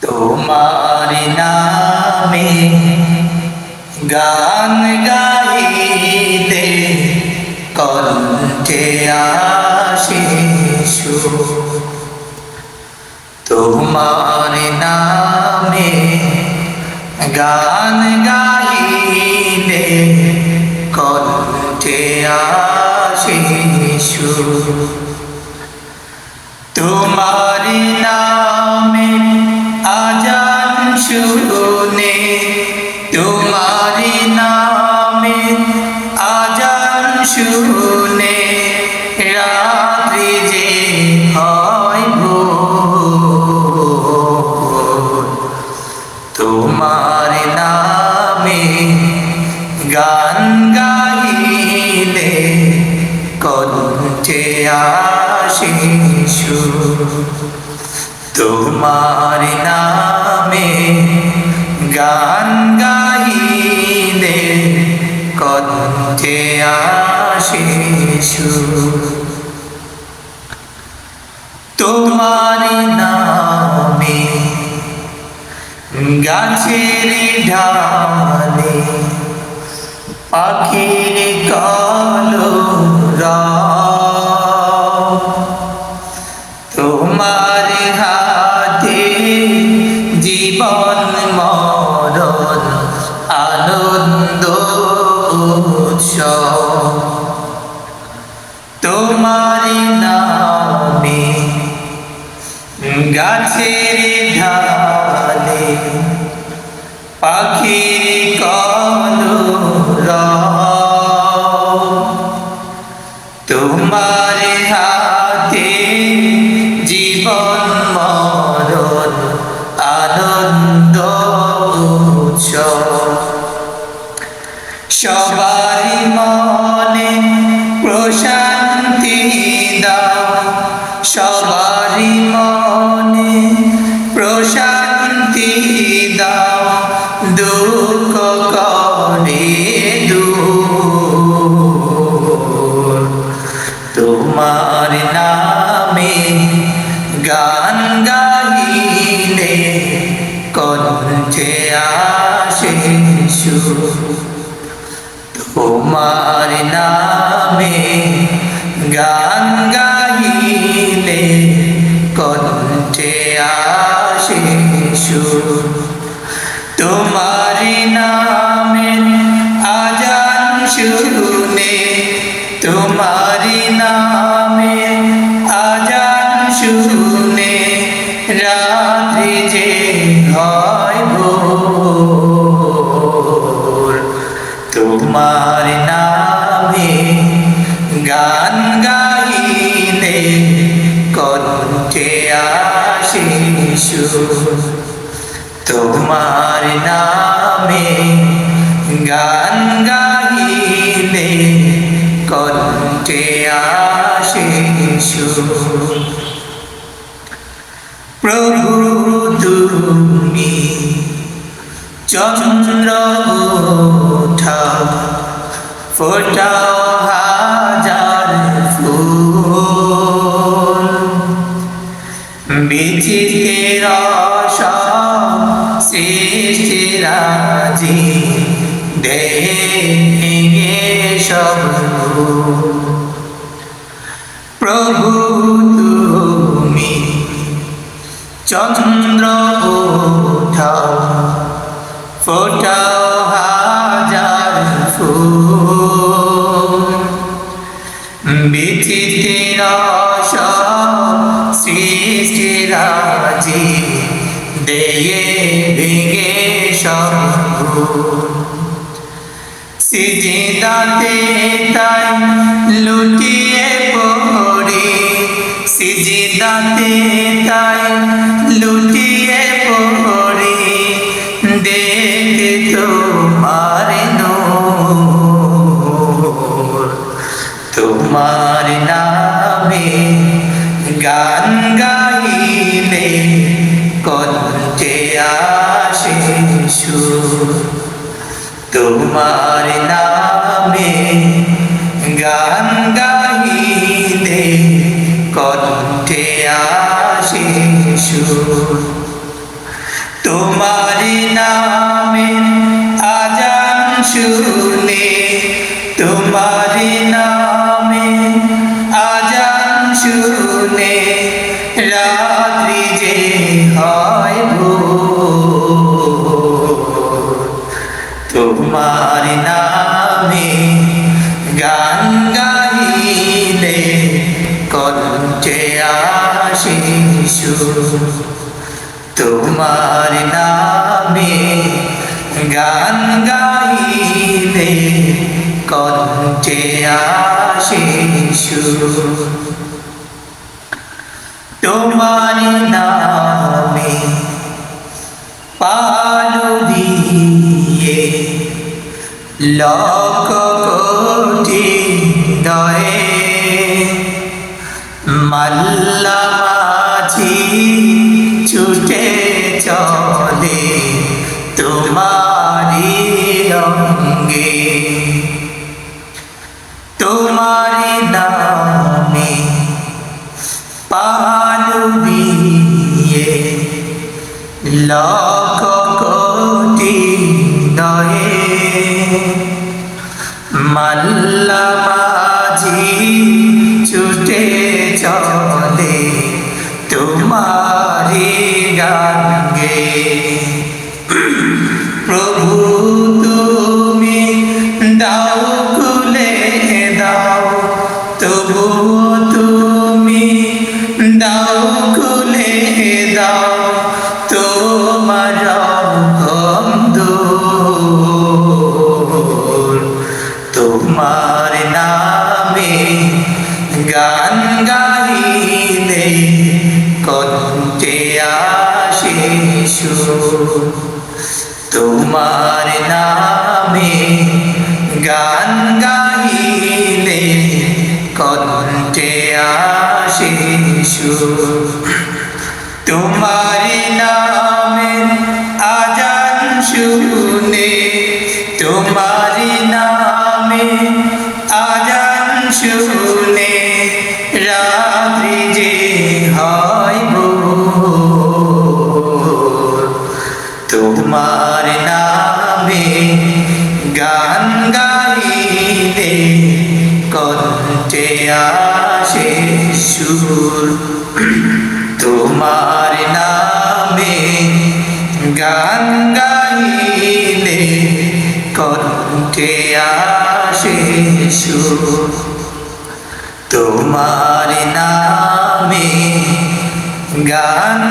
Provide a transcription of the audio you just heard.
তোমার নামে গান গাইতে কণ্ঠে আসে। তোমার নামে গান গাইলে কণ্ঠে আসে। তোমার নামে আজান শুনে তোমার নামে আজান শুনে রাত্রি যে হয় তোমার নামে গান গাইলে কণ্ঠে আসে সুর। তোমার নামে গান গাইলে কণ্ঠে আসে। তোমার নামে গাছের ঢালে পাখির কালো তোমার মরণ আনন্দ উৎসব। তোমার নামে গাছের ঢালে পাখির কল দুঃখ করে দূর। তোমার নামে গান গাইলে কণ্ঠে আসে সুর। তোমার নামে গান গাইলে কণ্ঠে আসে সুর। তোমার নামে আজান শুনে তোমার নামে আজান শুনে রাত্রি যে হয় ভোর তোমার নামে তোমার নামে গান গাইলে কণ্ঠে আসে প্রভু তুমি চন্দ্র ওঠা ফোটাও দেহে সব প্রভু তুমি চন্দ্র ওঠাও ফোটাও সিজিদাতে তাই লুটিয়ে পড়ি। সিজিদাতে তাই লুটিয়ে পড়ি। দেখে তোমার নূর, তোমার নামে গান গাইলে কণ্ঠে আসে সুর। তোমার নামে গান গাইলে কণ্ঠে আসে তোমার নামে গান গাইলে কণ্ঠে আসে তোমার নামে লক্ষ কোটি দয়ে মাল্লা মাঝি ছুটে চলে তোমারি অঙ্গে তোমারি নামে পালু দিয়ে লক্ষ মাল্লা মাঝি ছুটে চলে তোমারি গানগে প্রভু তুমি গান গাইলে কণ্ঠে আসে তোমার নামে গান গাইলে কণ্ঠে আসে তোমার নামে আজান শুনে শুনে রাত্রি যে হয়। তোমার নামে গান গাইলে কণ্ঠে আসে সুর তোমার নামে গান গাইলে কণ্ঠে আসে সুর তোমার নামে গান